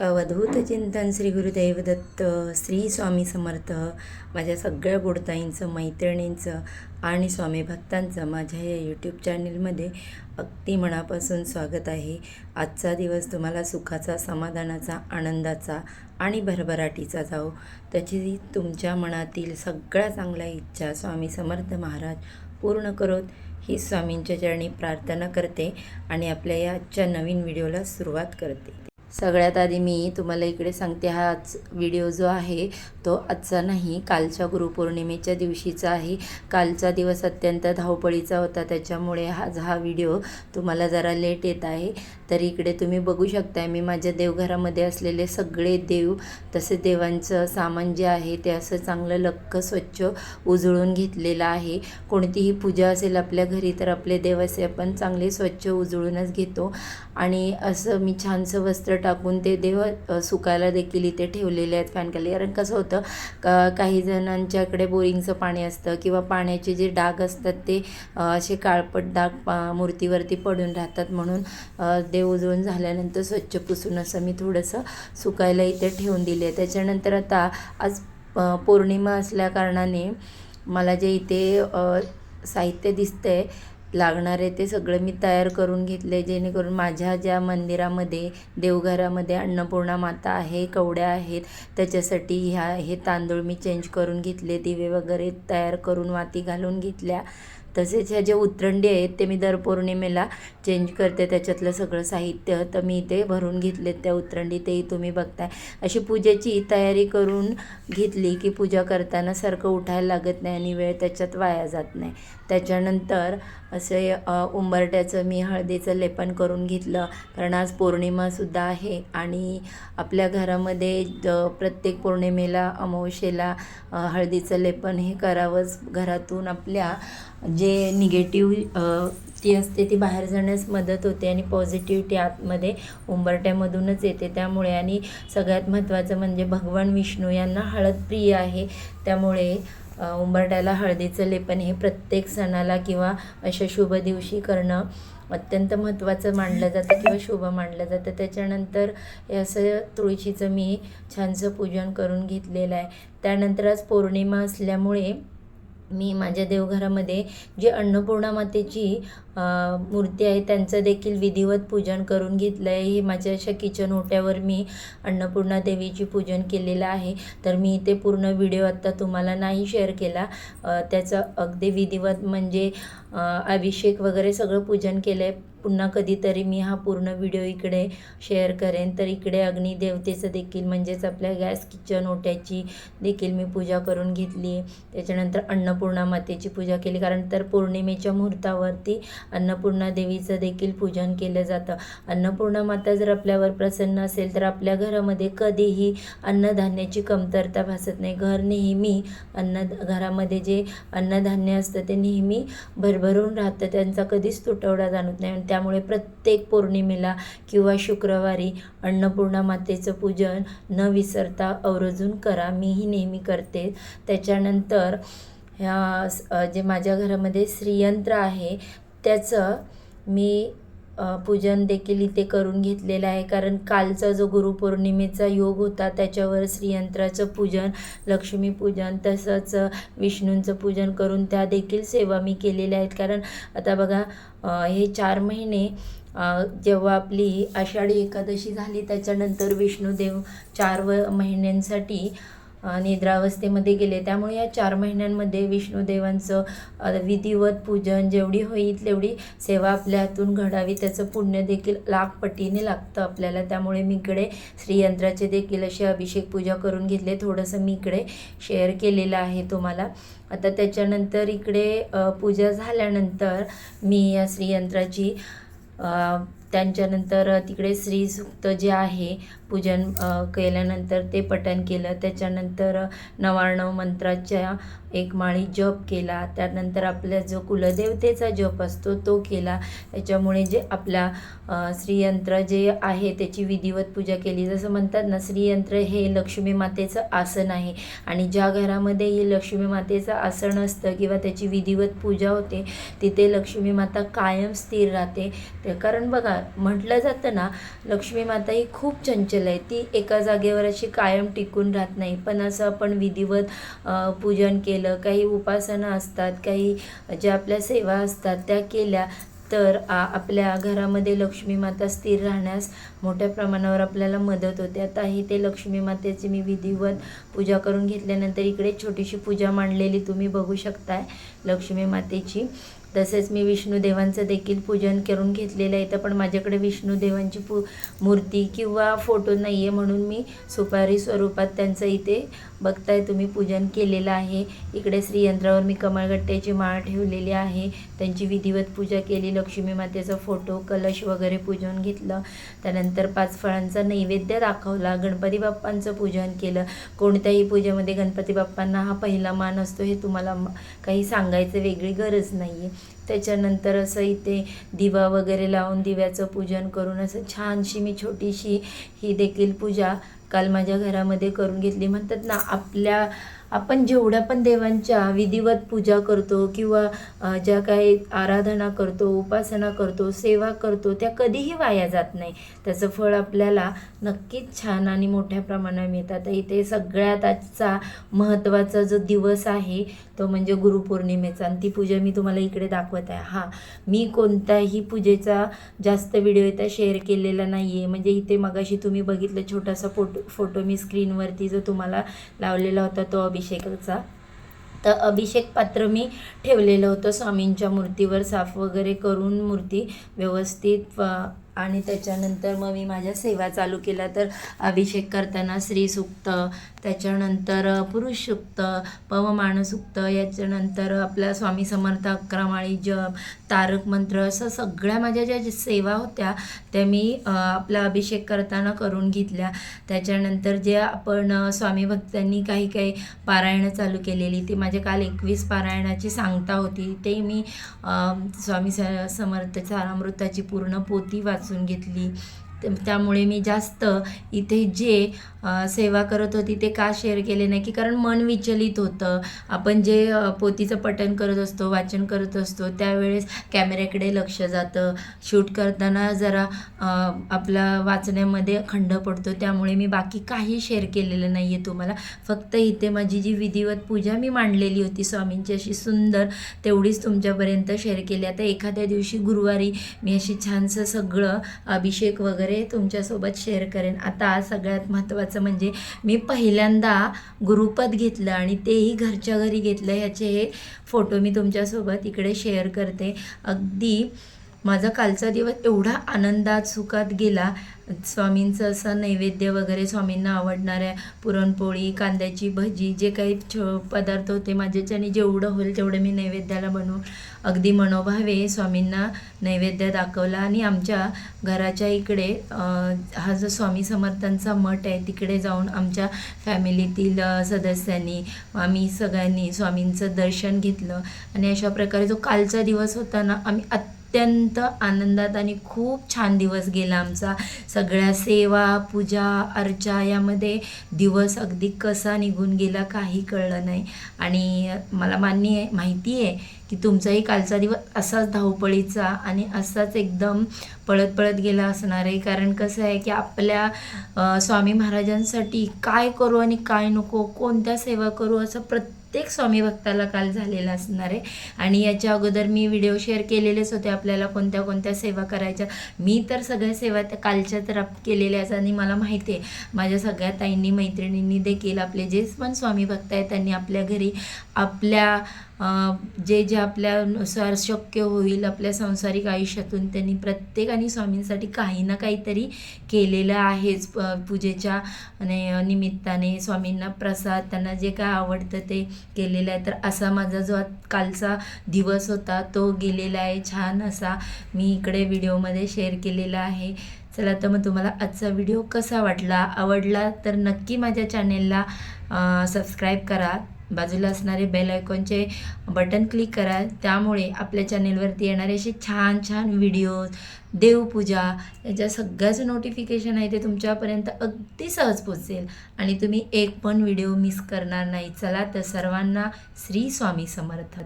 अवधूत चिंतन श्री गुरुदैवदत्त श्री स्वामी समर्थ माझ्या सगळ्या गोडताईंचं मैत्रिणींचं आणि स्वामी भक्तांचं माझ्या या यूट्यूब चॅनलमध्ये अगदी मनापासून स्वागत आहे. आजचा दिवस तुम्हाला सुखाचा समाधानाचा आनंदाचा आणि भरभराटीचा जाओ त्याची तुमच्या मनातील सगळ्या चांगल्या इच्छा स्वामी समर्थ महाराज पूर्ण करोत. ही स्वामींच्या चरणी प्रार्थना करते आणि आपल्या या आजच्या नवीन व्हिडिओला सुरुवात करते. सगळ्यात आधी मी तुम्हाला इकडे सांगते हाच व्हिडिओ जो आहे तो आजचा नाही कालच्या गुरुपौर्णिमेच्या दिवशीचा आहे. कालचा दिवस अत्यंत धावपळीचा होता त्याच्यामुळे आज हा व्हिडिओ तुम्हाला जरा लेट येत आहे. तर इकडे तुम्ही बघू शकताय मी माझ्या देवघरामध्ये असलेले सगळे देव तसे देवांचं सामान जे आहे ते असं चांगलं लक्क स्वच्छ उजळून घेतलेलं आहे. कोणतीही पूजा असेल आपल्या घरी तर आपले देव असे आपण चांगले स्वच्छ उजळूनच घेतो. आणि असं मी छानसं वस्त्र टाकून ते देव सुकायला देखील इथे ठेवलेले आहेत फॅनखाली कारण कसं होतं का काही जणांच्याकडे बोरिंगचं पाणी असतं किंवा पाण्याचे जे डाग असतात ते असे काळपट डाग पा मूर्तीवरती पडून राहतात म्हणून देव उजळून झाल्यानंतर स्वच्छ पुसून असं मी थोडंसं सुकायला इथे ठेवून दिले त्याच्यानंतर आता आज पौर्णिमा असल्याकारणाने मला जे इथे साहित्य साहित्य दिसतंय लागणारे ते सगळं मी तयार करून घेतले जेणेकरून माझ्या ज्या मंदिरामध्ये देवघरामध्ये अन्नपूर्णा माता आहे कवड्या आहेत त्याच्यासाठी ह्या हे तांदूळ मी चेंज करून घेतले दिवे वगैरे तयार करून वाती घालून घेतल्या. तसेच ह्या जे उतरंडी आहेत ते मी दर पौर्णिमेला चेंज करते. त्याच्यातलं सगळं साहित्य तर मी इथे भरून घेतलेत त्या उतरंडी तेही तुम्ही बघताय. अशी पूजेची तयारी करून घेतली की पूजा करताना सारखं उठायला लागत नाही आणि वेळ त्याच्यात वाया जात नाही. त्याच्यानंतर असे उंबरट्याचं मी हळदीचं लेपन करून घेतलं. कारण आज पौर्णिमासुद्धा आहे आणि आपल्या घरामध्ये ज- प्रत्येक पौर्णिमेला अमावस्येला हळदीचं लेपन हे करावंच. घरातून आपल्या जे निगेटिव्ह ती असते ती बाहेर जाण्यास मदत होते आणि पॉझिटिव्हिटी आतमध्ये उंबरट्यामधूनच येते. त्यामुळे आणि सगळ्यात महत्त्वाचं म्हणजे भगवान विष्णू यांना हळद प्रिय आहे. त्यामुळे उंबरट्याला हळदीचं लेपन हे प्रत्येक सणाला किंवा अशा शुभ दिवशी करणं अत्यंत महत्त्वाचं मानलं जातं किंवा शुभ मानलं जातं. त्याच्यानंतर असं तुळशीचं मी छानसं पूजन करून घेतलेलं आहे. त्यानंतर आज पौर्णिमा असल्यामुळे मी माझ्या देवघरामध्ये जे अन्नपूर्णा मातेची मूर्ती आहे त्यांचं देखील विधिवत पूजन करून घेतलं आहे हे माझ्या अशा किचन ओट्यावर मी अन्नपूर्णा देवीची पूजन केलेलं आहे. तर मी इथे पूर्ण व्हिडिओ आत्ता तुम्हाला नाही शेअर केला. त्याचं अगदी विधिवत म्हणजे अभिषेक वगैरे सगळं पूजन केलं आहे पुन्हा कधीतरी मी हा पूर्ण व्हिडिओ इकडे शेअर करेन. तर इकडे अग्निदेवतेचं देखील म्हणजेच आपल्या गॅस किचन ओट्याची देखील मी पूजा करून घेतली. त्याच्यानंतर अन्नपूर्णा मातेची पूजा केली. कारण तर पौर्णिमेच्या मुहूर्तावरती अन्नपूर्णा देवीचं देखील पूजन केलं जातं. अन्नपूर्णा माता जर आपल्यावर प्रसन्न असेल तर आपल्या घरामध्ये कधीही अन्नधान्याची कमतरता भासत नाही. घर नेहमी अन्न घरामध्ये जे अन्नधान्य असतं ते नेहमी भरभरून राहतं. त्यांचा कधीच तुटवडा जाणवत नाही. आणि त्यामुळे प्रत्येक पौर्णिमेला किंवा शुक्रवारी अन्नपूर्णा मातेचं पूजन न विसरता आवर्जून करा. मीही नेहमी करते. त्याच्यानंतर ह्या स- जे माझ्या घरामध्ये श्रीयंत्र आहे त्याचं मी पूजन देखील इथे करून घेतलेलं आहे. कारण कालचा जो गुरुपौर्णिमेचा योग होता त्याच्यावर श्रीयंत्राचं पूजन लक्ष्मीपूजन तसंच विष्णूंचं पूजन करून त्या देखील सेवा मी केलेल्या आहेत. कारण आता बघा हे चार महिने जेव्हा आपली आषाढी एकादशी झाली त्याच्यानंतर विष्णुदेव चार व महिन्यांसाठी निद्रावस्थेमध्ये गेले. त्यामुळे या चार महिन्यांमध्ये विष्णुदेवांचं विधिवत पूजन जेवढी होईल तेवढी सेवा आपल्या हातून घडावी त्याचं पुण्य देखील लाखपटीने लागतं आपल्याला. त्यामुळे मी इकडे श्रीयंत्राचे देखील असे अभिषेक पूजा करून घेतले. थोडंसं मी इकडे शेअर केलेलं आहे तुम्हाला. आता त्याच्यानंतर इकडे पूजा झाल्यानंतर मी या श्रीयंत्राची त्यांच्यानंतर तिकडे श्रीसूक्त जे आहे पूजन केल्यानंतर ते पठण केलं. त्याच्यानंतर नवाण्णव मंत्राच्या एक माळी जप केला. त्यानंतर आपल्या जो कुलदेवतेचा जप असतो तो केला. त्याच्यामुळे जे आपला श्रीयंत्र जे आहे त्याची विधिवत पूजा केली. जसं म्हणतात ना श्रीयंत्र हे लक्ष्मी मातेचं आसन आहे. आणि ज्या घरामध्ये हे लक्ष्मी मातेचं आसन असतं किंवा त्याची विधिवत पूजा होते तिथे लक्ष्मी माता कायम स्थिर राहते. कारण बघा म्हटलं जातं ना लक्ष्मी माता ही खूप चंचल आहे ती एका जागेवर अशी कायम टिकून राहत नाही. पण असं आपण विधिवत पूजन केलं काही उपासना असतात काही ज्या आपल्या सेवा असतात त्या केल्या तर आपल्या घरामध्ये लक्ष्मी माता स्थिर राहण्यास मोठ्या प्रमाणावर आपल्याला मदत होते. आता ही ते लक्ष्मी मातेची मी विधिवत पूजा करून घेतल्यानंतर इकडे छोटीशी पूजा मांडलेली तुम्ही बघू शकताय लक्ष्मी मातेची. तसेच मी विष्णुदेवांचं देखील पूजन करून घेतलेलं आहे. तर पण माझ्याकडे विष्णुदेवांची पू मूर्ती किंवा फोटो नाही आहे म्हणून मी सुपारी स्वरूपात त्यांचं इथे बघताय. तुम्ही पूजन केलेलं आहे. इकडे श्रीयंत्रावर मी कमळगट्ट्याची माळ ठेवलेली आहे. त्यांची विधिवत पूजा केली. लक्ष्मी मातेचा फोटो कलश वगैरे पूजवून घेतलं. त्यानंतर पाच फळांचा नैवेद्य दाखवला. गणपती बाप्पांचं पूजन केलं. कोणत्याही पूजेमध्ये गणपती बाप्पांना हा पहिला मान असतो हे तुम्हाला काही सांगायचं वेगळी गरज नाही आहे त्याच्यानंतर असं इथे दिवा वगैरे लावून दिव्याचं पूजन करून असं छानशी मी छोटीशी ही देखील पूजा काल माझ्या घरामध्ये करून घेतली. म्हणतात ना आपल्या आपण जेवढ्या पण देवांच्या विधिवत पूजा करतो किंवा ज्या काही आराधना करतो उपासना करतो सेवा करतो त्या कधीही वाया जात नाही. त्याचं फळ आपल्याला नक्कीच छान आणि मोठ्या प्रमाणात मिळतात. इथे सगळ्यात आजचा महत्त्वाचा जो दिवस आहे तो म्हणजे गुरुपौर्णिमेचा. आणि ती पूजा मी तुम्हाला इकडे दाखवत आहे. हां मी कोणत्याही पूजेचा जास्त व्हिडिओ इथं शेअर केलेला नाही आहे म्हणजे इथे मगाशी तुम्ही बघितलं छोटासा फोटो फोटो मी स्क्रीनवरती जो तुम्हाला लावलेला होता तो अभिषेकाचा. तर अभिषेक पात्र मी ठेवलेलं होतं. स्वामींच्या मूर्तीवर साफ वगैरे करून मूर्ती व्यवस्थित आणि त्याच्यानंतर मग मी माझ्या सेवा चालू केल्या तर अभिषेक करताना श्रीसूक्त त्याच्यानंतर पुरुष सूक्त पवमानसूक्त याच्यानंतर आपल्या स्वामी समर्थ अक्रमाळी जप तारक मंत्र असं सगळ्या माझ्या ज्या ज्या सेवा होत्या त्या मी आपला अभिषेक करताना करून घेतल्या. त्याच्यानंतर जे आपण स्वामी भक्तांनी काही काही पारायणं चालू केलेली ती माझ्या काल एकवीस पारायणाची सांगता होती ते मी स्वामी स समर्थ सारामृताची पूर्ण पोती वाचून घेतली. त्यामुळे मी जास्त इथे जे सेवा करत होती ते का शेअर केले नाही? की कारण मन विचलित होतं. आपण जे पोतीचं पठण करत असतो वाचन करत असतो त्यावेळेस कॅमेऱ्याकडे लक्ष जातं. शूट करताना जरा आपला वाचण्यामध्ये खंड पडतो. त्यामुळे मी बाकी काही शेअर केलेलं नाही आहे तुम्हाला. फक्त इथे माझी जी विधिवत पूजा मी मांडलेली होती स्वामींची अशी सुंदर तेवढीच तुमच्यापर्यंत शेअर केली. आता एखाद्या दिवशी गुरुवारी मी अशी छानसं सगळं अभिषेक वगैरे तुमच्यासोबत शेअर करेन. आता सगळ्यात महत्त्वाचं म्हणजे मी पहिल्यांदा गुरुपद घेतलं आणि तेही घरच्या घरी घेतलं. ह्याचे हे फोटो मी तुमच्यासोबत इकडे शेअर करते. अगदी माझा कालचा दिवस एवढा आनंदात सुखात गेला. स्वामींचं असं नैवेद्य वगैरे स्वामींना आवडणाऱ्या पुरणपोळी कांद्याची भजी जे काही छ पदार्थ होते माझ्याच्याने जेवढं होईल तेवढं मी नैवेद्याला बनवून अगदी मनोभावे स्वामींना नैवेद्य दाखवला आणि आमच्या घराच्या इकडे हा जो स्वामी समर्थांचा मठ आहे तिकडे जाऊन आमच्या फॅमिलीतील सदस्यांनी आम्ही सगळ्यांनी स्वामींचं दर्शन घेतलं. आणि अशा प्रकारे जो कालचा दिवस होता ना आम्ही अत्यंत आनंदात आणि खूप छान दिवस गेला आमचा. सगळ्या सेवा पूजा अर्चा यामध्ये दिवस अगदी कसा निघून गेला काही कळलं नाही. आणि मला मान्य आहे माहिती आहे की तुमचाही कालचा दिवस असाच धावपळीचा आणि असाच एकदम पळत पळत गेला असणार आहे. कारण कसं आहे की आपल्या स्वामी महाराजांसाठी काय करू आणि काय नको कोणत्या सेवा करू असं प्रत्येक प्रत्येक स्वामी भक्ताला काल झालेला असणार आहे. आणि याच्या अगोदर मी व्हिडिओ शेअर केलेलेच होते आपल्याला कोणत्या कोणत्या सेवा करायच्या. मी तर सगळ्या सेवा त्या कालच्या तर केलेल्या आहेत आणि मला माहिती आहे माझ्या सगळ्या ताईंनी मैत्रिणींनी देखील आपले जे पण स्वामी भक्त आहेत त्यांनी आपल्या घरी आपल्या जे जे आपल्यानुसार शक्य होईल आपल्या सांसारिक आयुष्यातून त्यांनी प्रत्येकाने स्वामींसाठी काही ना काहीतरी केलेलं आहेच. प पूजेच्या निमित्ताने स्वामींना प्रसाद त्यांना जे काय आवडतं ते केलेलं आहे. तर असा माझा जो आज कालचा दिवस होता तो गेलेला आहे. छान असा मी इकडे व्हिडिओमध्ये शेअर केलेला आहे. चला तर मग तुम्हाला आजचा व्हिडिओ कसा वाटला आवडला तर नक्की माझ्या चॅनेलला सबस्क्राईब करा. बाजूला असणारे बेल आयकॉनचे बटन क्लिक करा. त्यामुळे आपल्या चॅनेलवरती येणारे असे छान छान व्हिडिओज देवपूजा याच्या सगळ्याचं नोटिफिकेशन आहे ते तुमच्यापर्यंत अगदी सहज पोचेल आणि तुम्ही एक पण व्हिडिओ मिस करणार नाही. चला तर सर्वांना श्री स्वामी समर्थ.